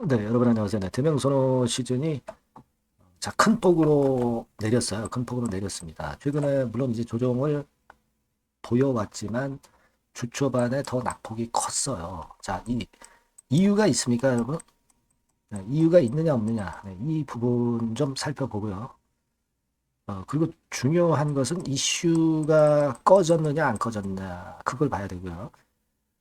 네, 여러분 안녕하세요. 네, 대명선호 시즌이 자, 큰 폭으로 내렸어요. 큰 폭으로 내렸습니다. 최근에 물론 이제 조정을 보여왔지만 주 초반에 더 낙폭이 컸어요. 자, 이 이유가 있습니까, 여러분? 네, 이유가 있느냐 없느냐 네, 이 부분 좀 살펴보고요. 어, 그리고 중요한 것은 이슈가 꺼졌느냐 안 꺼졌느냐 그걸 봐야 되고요.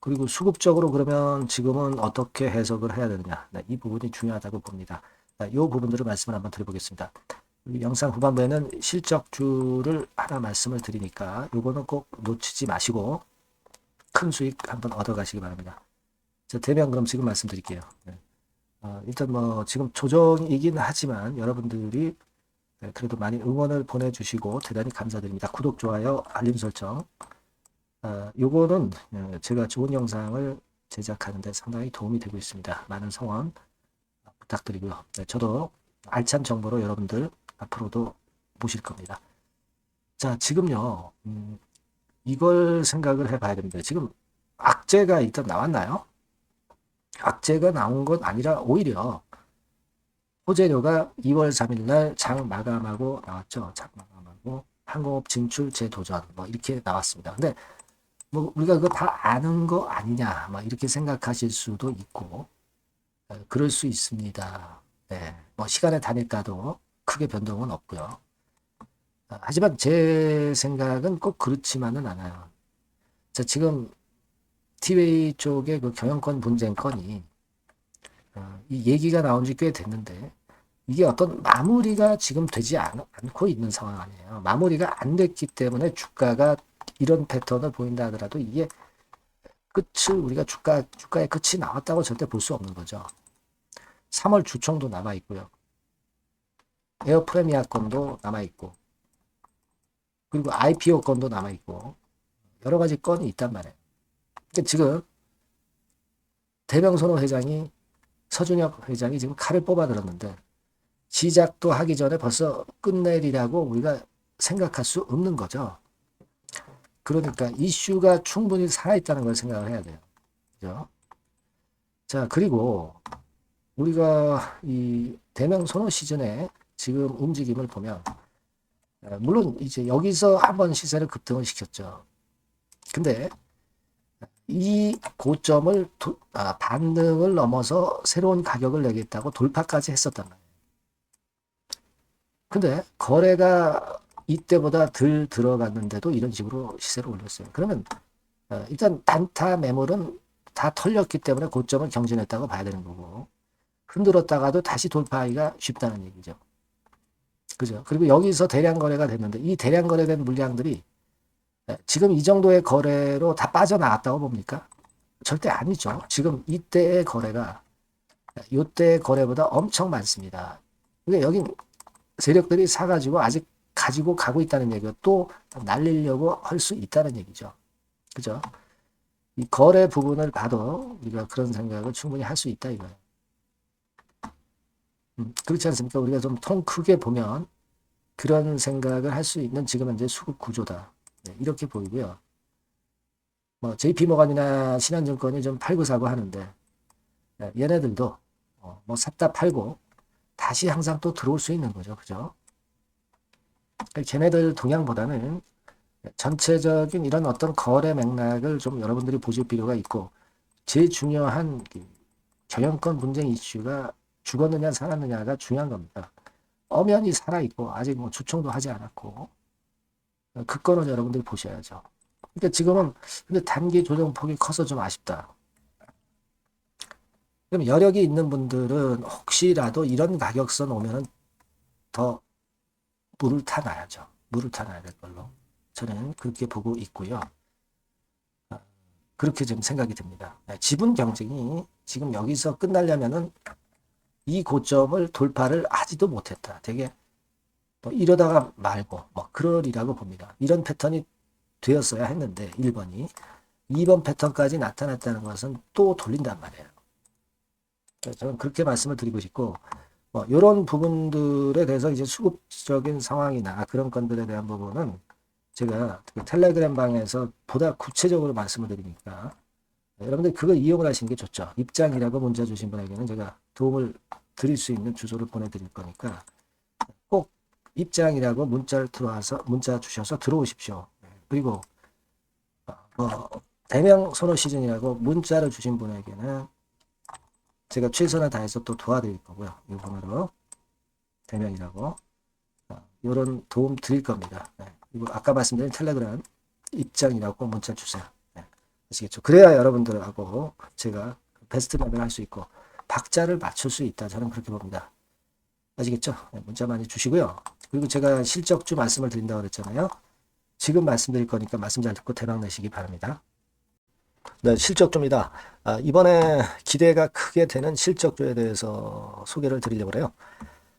그리고 수급적으로 그러면 지금은 어떻게 해석을 해야 되느냐 네, 이 부분이 중요하다고 봅니다. 이 부분들을 말씀을 한번 드려보겠습니다. 영상 후반부에는 실적주를 하나 말씀을 드리니까 요거는 꼭 놓치지 마시고 큰 수익 한번 얻어가시기 바랍니다. 자, 대면 그럼 지금 말씀드릴게요. 네. 어, 일단 뭐 지금 조정이긴 하지만 여러분들이 네, 그래도 많이 응원을 보내주시고 대단히 감사드립니다. 구독, 좋아요, 알림 설정. 어, 요거는 어, 제가 좋은 영상을 제작하는데 상당히 도움이 되고 있습니다. 많은 성원 부탁드리고요. 네, 저도 알찬 정보로 여러분들 앞으로도 모실 겁니다. 자, 지금요, 음, 이걸 생각을 해봐야 됩니다. 지금 악재가 일단 나왔나요? 악재가 나온 건 아니라 오히려 호재료가 2월 3일 날 장 마감하고 나왔죠. 장 마감하고 항공업 진출 재도전 뭐 이렇게 나왔습니다. 근데 뭐 우리가 그거 다 아는 거 아니냐 뭐 이렇게 생각하실 수도 있고 어, 그럴 수 있습니다. 네. 뭐 시간의 단위가도 크게 변동은 없고요. 어, 하지만 제 생각은 꼭 그렇지만은 않아요. 자, 지금 티웨이 쪽의 그 경영권 분쟁 건이 어, 이 얘기가 나온 지 꽤 됐는데 이게 어떤 마무리가 지금 되지 않, 않고 있는 상황 아니에요. 마무리가 안 됐기 때문에 주가가 이런 패턴을 보인다 하더라도 이게 끝을 우리가 주가 주가의 끝이 나왔다고 절대 볼 수 없는 거죠. 3월 주총도 남아 있고요. 에어 프레미아 건도 남아 있고 그리고 IPO 건도 남아 있고 여러 가지 건이 있단 말이에요. 그러니까 지금 대명선호 회장이 서준혁 회장이 지금 칼을 뽑아 들었는데 시작도 하기 전에 벌써 끝내리라고 우리가 생각할 수 없는 거죠. 그러니까 이슈가 충분히 살아있다는 걸 생각을 해야 돼요. 그죠? 자, 그리고 우리가 이 대명 선호 시즌에 지금 움직임을 보면 어, 물론 이제 여기서 한번 시세를 급등을 시켰죠. 근데 이 고점을 도, 아, 반등을 넘어서 새로운 가격을 내겠다고 돌파까지 했었단 말이에요. 근데 거래가 이때보다 덜 들어갔는데도 이런 식으로 시세를 올렸어요. 그러면 어, 일단 단타 매물은 다 털렸기 때문에 고점을 경신했다고 봐야 되는 거고 흔들었다가도 다시 돌파하기가 쉽다는 얘기죠. 그죠? 그리고 여기서 대량 거래가 됐는데 이 대량 거래된 물량들이 예, 지금 이 정도의 거래로 다 빠져나갔다고 봅니까? 절대 아니죠. 지금 이때의 거래가 이때의 거래보다 엄청 많습니다. 그러니까 여긴 세력들이 사가지고 아직 가지고 가고 있다는 얘기가 또 날리려고 할 수 있다는 얘기죠. 그죠? 이 거래 부분을 봐도 우리가 그런 생각을 충분히 할 수 있다 이거예요. 음, 그렇지 않습니까? 우리가 좀 통 크게 보면 그런 생각을 할 수 있는 지금 현재 수급 구조다. 네, 이렇게 보이고요. 뭐 JP모간이나 신한증권이 좀 팔고 사고 하는데 네, 얘네들도 어, 뭐 샀다 팔고 다시 항상 또 들어올 수 있는 거죠. 그죠? 그러니까 걔네들 동향보다는 전체적인 이런 어떤 거래 맥락을 좀 여러분들이 보실 필요가 있고 제일 중요한 경영권 분쟁 이슈가 죽었느냐 살았느냐가 중요한 겁니다. 엄연히 살아있고 아직 뭐 주총도 하지 않았고 그 건은 여러분들이 보셔야죠. 그러니까 지금은 근데 단기 조정폭이 커서 좀 아쉽다. 그럼 여력이 있는 분들은 혹시라도 이런 가격선 오면은 더 물을 타놔야죠. 물을 타놔야 될 걸로 저는 그렇게 보고 있고요. 어, 그렇게 좀 생각이 듭니다. 네, 지분 경쟁이 지금 여기서 끝나려면은 이 고점을 돌파를 하지도 못했다. 되게 뭐 이러다가 말고 뭐 그러리라고 봅니다. 이런 패턴이 되었어야 했는데 1번이 2번 패턴까지 나타났다는 것은 또 돌린단 말이에요. 저는 그렇게 말씀을 드리고 싶고 뭐 이런 부분들에 대해서 이제 수급적인 상황이나 그런 건들에 대한 부분은 제가 그 텔레그램 방에서 보다 구체적으로 말씀을 드리니까 여러분들 그걸 이용을 하시는 게 좋죠. 입장이라고 문자 주신 분에게는 제가 도움을 드릴 수 있는 주소를 보내드릴 거니까 꼭 입장이라고 문자를 들어와서 문자 주셔서 들어오십시오. 그리고 어, 뭐 대명 선호 시즌이라고 문자를 주신 분에게는 제가 최선을 다해서 또 도와드릴 거고요. 이 번호로 대명이라고 이런 도움 드릴 겁니다. 네. 그리고 아까 말씀드린 텔레그램 입장이라고 문자 주세요. 네. 아시겠죠? 그래야 여러분들하고 제가 베스트 맵을 할 수 있고 박자를 맞출 수 있다. 저는 그렇게 봅니다. 아시겠죠? 네, 문자 많이 주시고요. 그리고 제가 실적주 말씀을 드린다고 그랬잖아요. 지금 말씀드릴 거니까 말씀 잘 듣고 대박 내시기 바랍니다. 네, 실적주입니다. 아, 이번에 기대가 크게 되는 실적주에 대해서 소개를 드리려고 해요.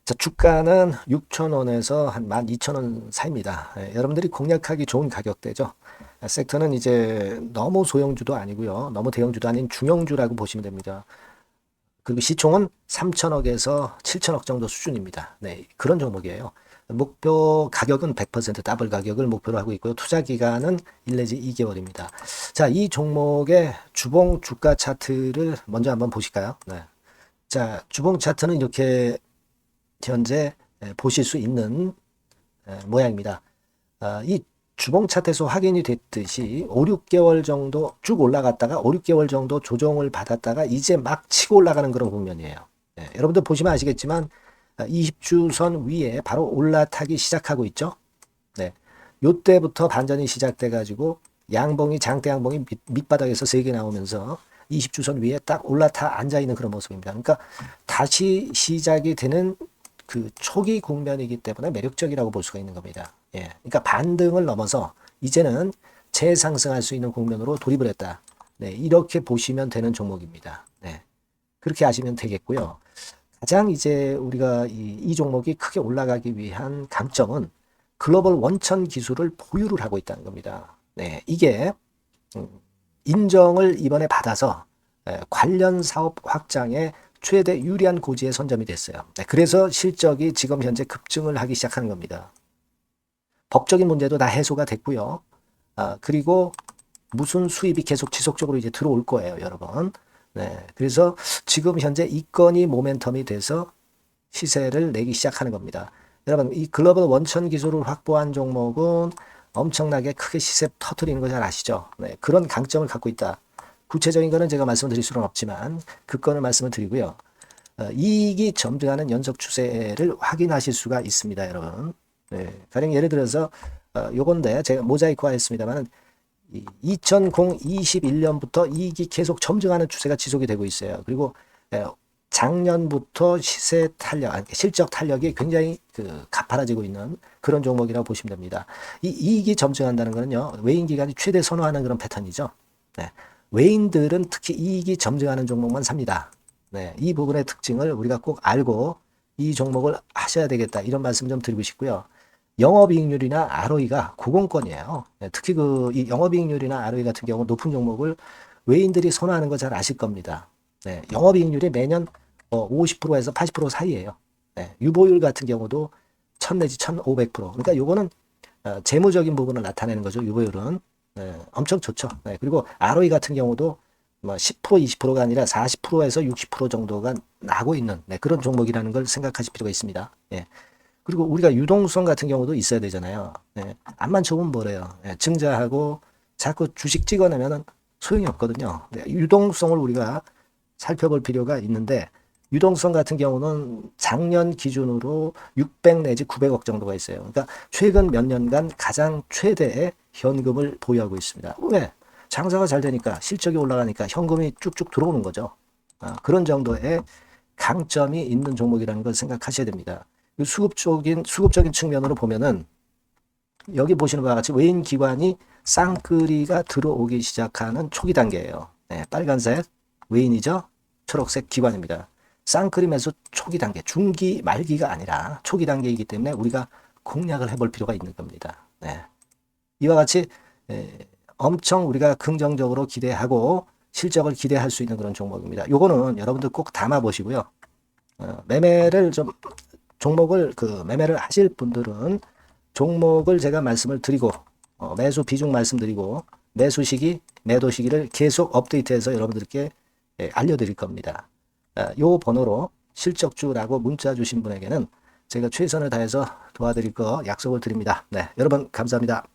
자, 주가는 6,000원에서 한 12,000원 사이입니다. 예, 여러분들이 공략하기 좋은 가격대죠. 아, 섹터는 이제 너무 소형주도 아니고요. 너무 대형주도 아닌 중형주라고 보시면 됩니다. 그리고 시총은 3천억에서 7천억 정도 수준입니다. 네, 그런 종목이에요. 목표 가격은 100% 더블 가격을 목표로 하고 있고요. 투자 기간은 1 내지 2개월입니다. 자, 이 종목의 주봉 주가 차트를 먼저 한번 보실까요? 네. 자, 주봉 차트는 이렇게 현재 보실 수 있는 모양입니다. 아, 이 주봉 차트에서 확인이 됐듯이 5, 6개월 정도 쭉 올라갔다가 5, 6개월 정도 조정을 받았다가 이제 막 치고 올라가는 그런 국면이에요. 네, 여러분들 보시면 아시겠지만 20주선 위에 바로 올라타기 시작하고 있죠. 네. 요때부터 반전이 시작돼 가지고 양봉이 장대 양봉이 밑, 밑바닥에서 세 개 나오면서 20주선 위에 딱 올라타 앉아 있는 그런 모습입니다. 그러니까 다시 시작이 되는 그 초기 국면이기 때문에 매력적이라고 볼 수가 있는 겁니다. 예. 그러니까 반등을 넘어서 이제는 재상승할 수 있는 국면으로 돌입을 했다. 네, 이렇게 보시면 되는 종목입니다. 네. 그렇게 하시면 되겠고요. 가장 이제 우리가 이, 이 종목이 크게 올라가기 위한 강점은 글로벌 원천 기술을 보유를 하고 있다는 겁니다. 네, 이게 음, 인정을 이번에 받아서 관련 사업 확장에 최대 유리한 고지에 선점이 됐어요. 네, 그래서 실적이 지금 현재 급증을 하기 시작하는 겁니다. 법적인 문제도 다 해소가 됐고요. 아, 그리고 무슨 수입이 계속 지속적으로 이제 들어올 거예요, 여러분. 네, 그래서 지금 현재 이 건이 모멘텀이 돼서 시세를 내기 시작하는 겁니다. 여러분, 이 글로벌 원천 기술을 확보한 종목은 엄청나게 크게 시세 터트리는 거 잘 아시죠? 네, 그런 강점을 갖고 있다. 구체적인 거는 제가 말씀드릴 수는 없지만 그 건을 말씀을 드리고요. 어, 이익이 점증하는 연속 추세를 확인하실 수가 있습니다, 여러분. 네, 가령 예를 들어서 어, 요건데 제가 모자이크화 했습니다만은 2021년부터 이익이 계속 점증하는 추세가 지속이 되고 있어요. 그리고 예, 작년부터 시세 탄력, 실적 탄력이 굉장히 그 가파라지고 있는 그런 종목이라고 보시면 됩니다. 이 이익이 점증한다는 것은요, 외인 기관이 최대 선호하는 그런 패턴이죠. 네. 외인들은 특히 이익이 점증하는 종목만 삽니다. 네. 이 부분의 특징을 우리가 꼭 알고 이 종목을 하셔야 되겠다. 이런 말씀 좀 드리고 싶고요. 영업이익률이나 ROE가 고공권이에요. 네, 특히 그이 영업이익률이나 ROE 같은 경우 높은 종목을 외인들이 선호하는 거 잘 아실 겁니다. 네, 영업이익률이 매년 어, 50%에서 80% 사이에요. 네, 유보율 같은 경우도 1000 내지 1500%. 그러니까 요거는 어, 재무적인 부분을 나타내는 거죠. 유보율은 네, 엄청 좋죠. 네, 그리고 ROE 같은 경우도 뭐10% 20%가 아니라 40%에서 60% 정도가 나고 있는 네, 그런 종목이라는 걸 생각하실 필요가 있습니다. 예. 그리고 우리가 유동성 같은 경우도 있어야 되잖아요. 예. 암만 좋으면 뭐래요. 예. 증자하고 자꾸 주식 찍어내면은 소용이 없거든요. 네. 유동성을 우리가 살펴볼 필요가 있는데 유동성 같은 경우는 작년 기준으로 600 내지 900억 정도가 있어요. 그러니까 최근 몇 년간 가장 최대의 현금을 보유하고 있습니다. 왜? 장사가 잘 되니까 실적이 올라가니까 현금이 쭉쭉 들어오는 거죠. 아, 그런 정도의 강점이 있는 종목이라는 걸 생각하셔야 됩니다. 수급적인 수급적인 측면으로 보면은 여기 보시는 바와 같이 외인 기관이 쌍끌이가 들어오기 시작하는 초기 단계예요. 네, 빨간색 외인이죠. 초록색 기관입니다. 쌍끌이 매수 초기 단계, 중기 말기가 아니라 초기 단계이기 때문에 우리가 공략을 해볼 필요가 있는 겁니다. 네. 이와 같이 에, 엄청 우리가 긍정적으로 기대하고 실적을 기대할 수 있는 그런 종목입니다. 요거는 여러분들 꼭 담아 보시고요. 어, 매매를 좀 종목을 그 매매를 하실 분들은 종목을 제가 말씀을 드리고 어, 매수 비중 말씀드리고 매수 시기 매도 시기를 계속 업데이트해서 여러분들께 예, 알려드릴 겁니다. 아, 요 번호로 실적주라고 문자 주신 분에게는 제가 최선을 다해서 도와드릴 거 약속을 드립니다. 네, 여러분 감사합니다.